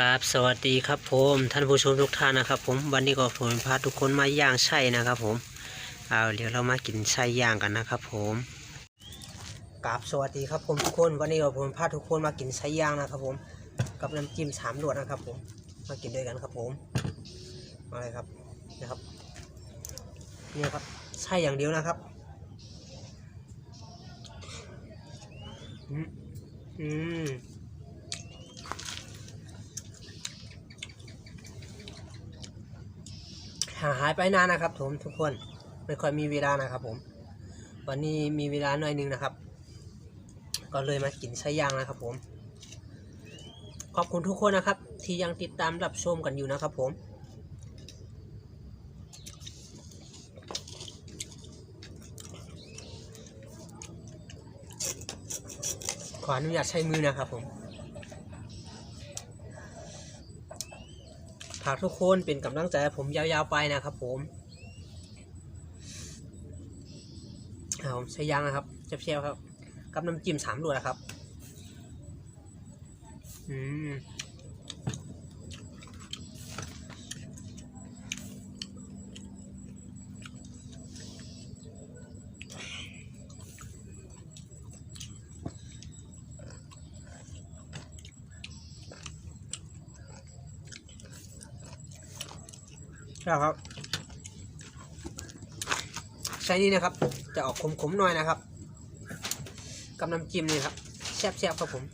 กราบสวัสดีครับผมท่านผู้ชมทุกท่านนะครับ ผมวันนี้ก็ผมพาทุกคนมาย่างไส้นะครับ ผมเอาเดี๋ยวเรามากินไส้ย่างกันนะครับ ผมกราบสวัสดีครับผมทุกคนวันนี้ก็ผมพาทุกคนมากินไส้ย่างนะครับ ผมกับน้ำจิ้มสามรสนะครับ ผมมากินด้วยกันครับ ผมมาเลยครับนะครับเนี่ยครับไส้อย่างเดียวนะครับอืมอืม หายไปนานนะครับผมทุกคนไม่ค่อยมีเวลานะครับผม วันนี้มีเวลาหน่อยหนึงนะครับ ก็เลยมากินไส้ย่างนะครับผม ขอบคุณทุกคนนะครับ ที่ยังติดตามรับชมกันอยู่นะครับผมขออนุญาตใช้มือนะครับผม ฝากทุกคนเป็นกำลังใจผมยาวๆไปนะครับผมเอาผมใช้ยางนะครับเชียวๆครับ กับน้ำจิ้มสามรสนะครับ อืม ใช่ครับ ใช้นี่นะครับ จะออกขมๆหน่อยนะครับกับน้ำจิ้มนี่ครับแซ่บๆครับผม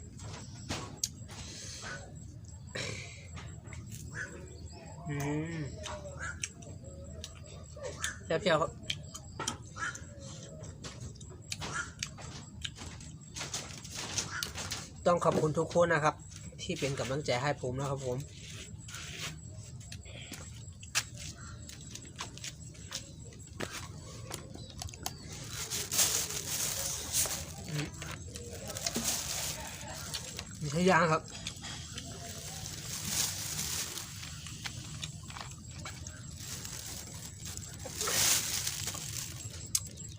อืมแซ่บๆครับต้องขอบคุณทุกคนนะครับ ที่เป็นกำลังใจให้ผมนะครับผม ใช้ยางครับ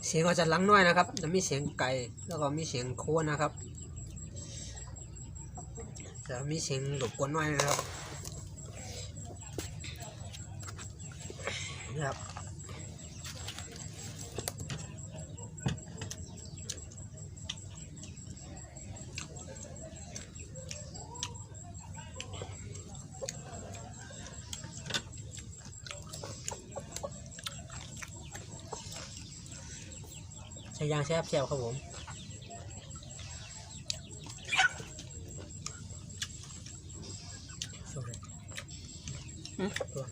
เสียงก็จะลังน้อยนะครับจะมีเสียงไก่แล้วก็มีเสียงโคนนะครับ จะมีเสียงรบกวนน้อยนะครับนี่ครับ ช้ยางแซ่บแซ่บครับผมโอเคตัว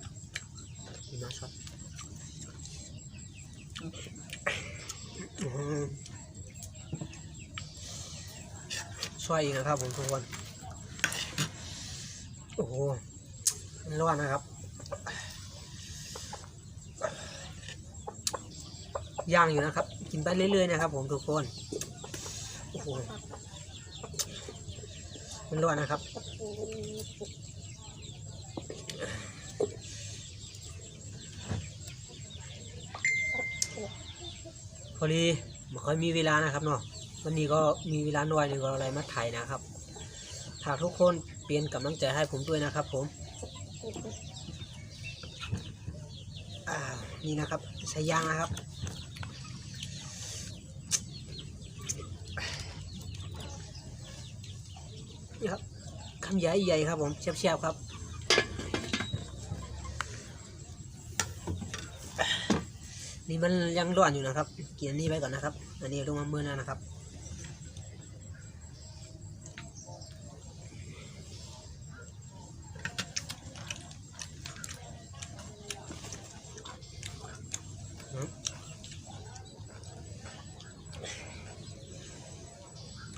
มีมาช็อตอื้อหือช่วยอีกนะครับผมทุกคนโอ้โหมันร้อนนะครับ ย่างอยู่นะครับ กินไปเรื่อยๆนะครับ ผมทุกคนโอ้โหมันร้อนนะครับพอดีไม่ค่อยมีเวลานะครับเนาะวันนี้ก็มีเวลาน้อยหนึ่งก็อะไรมาถ่ายนะครับฝากทุกคนเปลี่ยนกำลังใจให้ผมด้วยนะครับ ผมนี่นะครับใช้ยางนะครับ นี่ครับคำใหญ่ๆครับผมเชียบๆครับนี่มันยังร้อนอยู่นะครับกินอันนี้ไปก่อนนะครับ อันนี้ลงมาเมื่อน้านะครับ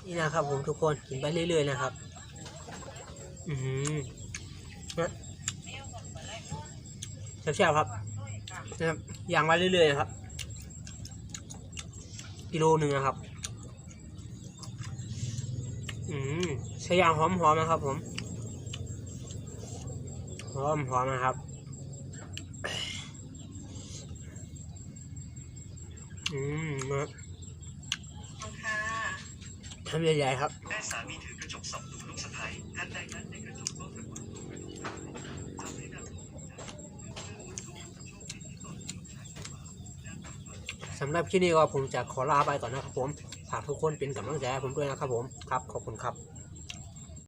นี่นะครับผมทุกคนกินไปเรื่อยๆนะครับ อือหือนะแซ่บๆครับนะครับย่างไปเรื่อยๆนะครับ กิโลหนึ่งนะครับ อืมใช้ยางหอมๆนะครับ ผมหอมหอมนะครับ อืมนะทำใหญ่ๆครับแม่สามีถือกระจกส่องดูลูกสะใภ้ทันใดนั้นในกระจกก็ปรากฏ สำหรับคลิปนี้ก็ผมจะขอลาไปก่อนนะครับผมฝากทุกคนเป็นกำลังใจให้ผมด้วยนะครับผมครับขอบคุณครับ